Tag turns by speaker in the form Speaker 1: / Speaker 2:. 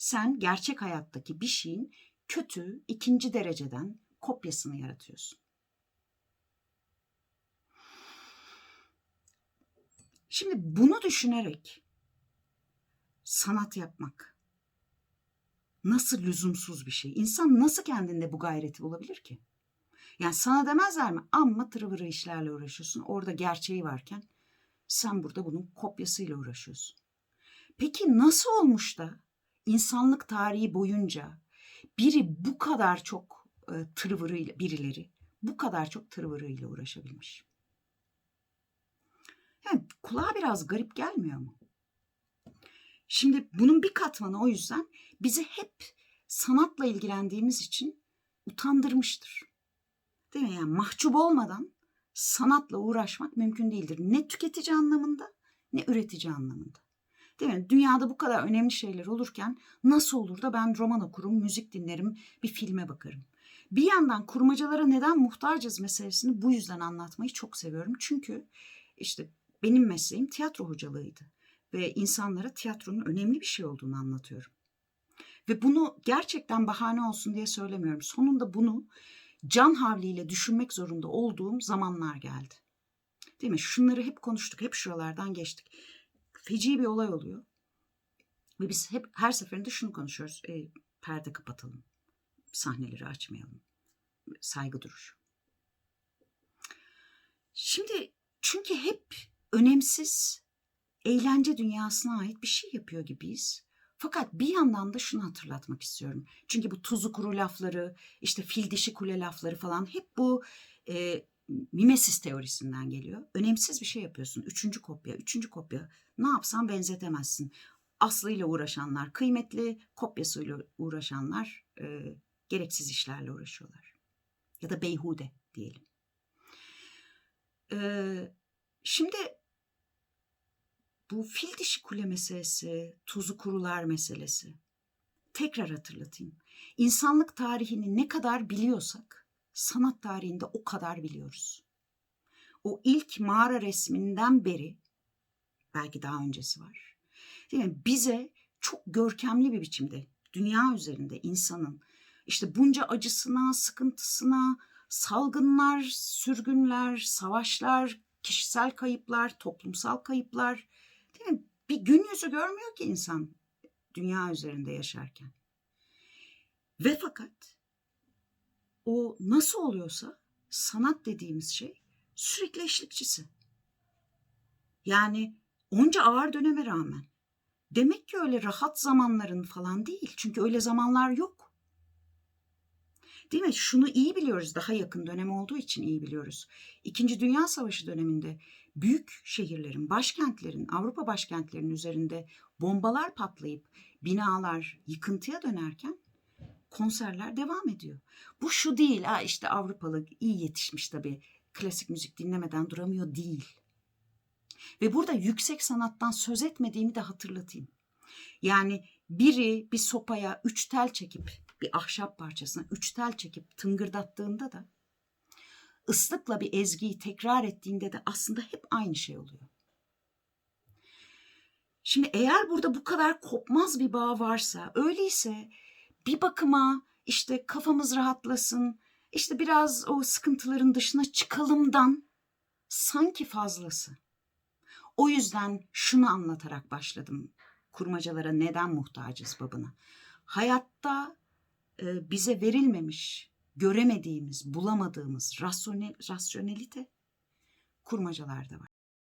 Speaker 1: sen gerçek hayattaki bir şeyin kötü ikinci dereceden kopyasını yaratıyorsun. Şimdi bunu düşünerek sanat yapmak nasıl lüzumsuz bir şey? İnsan nasıl kendinde bu gayreti bulabilir ki? Yani sana demezler mi? Amma tırıvırı işlerle uğraşıyorsun. Orada gerçeği varken sen burada bunun kopyasıyla uğraşıyorsun. Peki nasıl olmuş da insanlık tarihi boyunca biri bu kadar çok e, tırvırıyla birileri bu kadar çok tırvırıyla uğraşabilmiş? Yani kulağa biraz garip gelmiyor mu? Şimdi bunun bir katmanı o yüzden bizi hep sanatla ilgilendiğimiz için utandırmıştır. Değil mi? Yani mahcup olmadan sanatla uğraşmak mümkün değildir. Ne tüketici anlamında ne üretici anlamında. Değil mi? Dünyada bu kadar önemli şeyler olurken nasıl olur da ben roman okurum, müzik dinlerim, bir filme bakarım. Bir yandan kurmacalara neden muhtacız meselesini bu yüzden anlatmayı çok seviyorum. Çünkü işte benim mesleğim tiyatro hocalığıydı ve insanlara tiyatronun önemli bir şey olduğunu anlatıyorum. Ve bunu gerçekten bahane olsun diye söylemiyorum. Sonunda bunu can havliyle düşünmek zorunda olduğum zamanlar geldi. Değil mi? Şunları hep konuştuk, hep şuralardan geçtik. Feci bir olay oluyor. Ve biz hep her seferinde şunu konuşuyoruz. E, perde kapatalım. Sahneleri açmayalım. Saygı duruşu. Şimdi çünkü hep önemsiz eğlence dünyasına ait bir şey yapıyor gibiyiz. Fakat bir yandan da şunu hatırlatmak istiyorum. Çünkü bu tuzu kuru lafları, işte fil dişi kule lafları falan hep bu e, mimesis teorisinden geliyor. Önemsiz bir şey yapıyorsun. Üçüncü kopya, üçüncü kopya. Ne yapsan benzetemezsin. Aslıyla uğraşanlar, kıymetli kopyasıyla uğraşanlar e, gereksiz işlerle uğraşıyorlar. Ya da beyhude diyelim. E, şimdi bu fil dişi kule meselesi, tuzu kurular meselesi. Tekrar hatırlatayım. İnsanlık tarihini ne kadar biliyorsak sanat tarihinde o kadar biliyoruz. O ilk mağara resminden beri belki daha öncesi var. Mi? Bize çok görkemli bir biçimde dünya üzerinde insanın işte bunca acısına, sıkıntısına, salgınlar, sürgünler, savaşlar, kişisel kayıplar, toplumsal kayıplar, Değil mi? Bir gün yüzü görmüyor ki insan dünya üzerinde yaşarken. Ve fakat o nasıl oluyorsa sanat dediğimiz şey sürekli eşlikçisi. Yani onca ağır döneme rağmen demek ki öyle rahat zamanların falan değil. Çünkü öyle zamanlar yok. Değil mi? Şunu iyi biliyoruz. Daha yakın dönem olduğu için iyi biliyoruz. İkinci Dünya Savaşı döneminde büyük şehirlerin, başkentlerin, Avrupa başkentlerinin üzerinde bombalar patlayıp binalar yıkıntıya dönerken konserler devam ediyor. Bu şu değil, ha işte Avrupalı iyi yetişmiş tabii, klasik müzik dinlemeden duramıyor değil. Ve burada yüksek sanattan söz etmediğimi de hatırlatayım. Yani biri bir sopaya üç tel çekip, bir ahşap parçasına üç tel çekip tıngırdattığında da ıslıkla bir ezgiyi tekrar ettiğinde de aslında hep aynı şey oluyor. Şimdi eğer burada bu kadar kopmaz bir bağ varsa, öyleyse bir bakıma işte kafamız rahatlasın, işte biraz o sıkıntıların dışına çıkalımdan sanki fazlası. O yüzden şunu anlatarak başladım kurmacalara neden muhtacız babına. Hayatta e, bize verilmemiş göremediğimiz, bulamadığımız rasyonel, rasyonelite kurmacalarda var.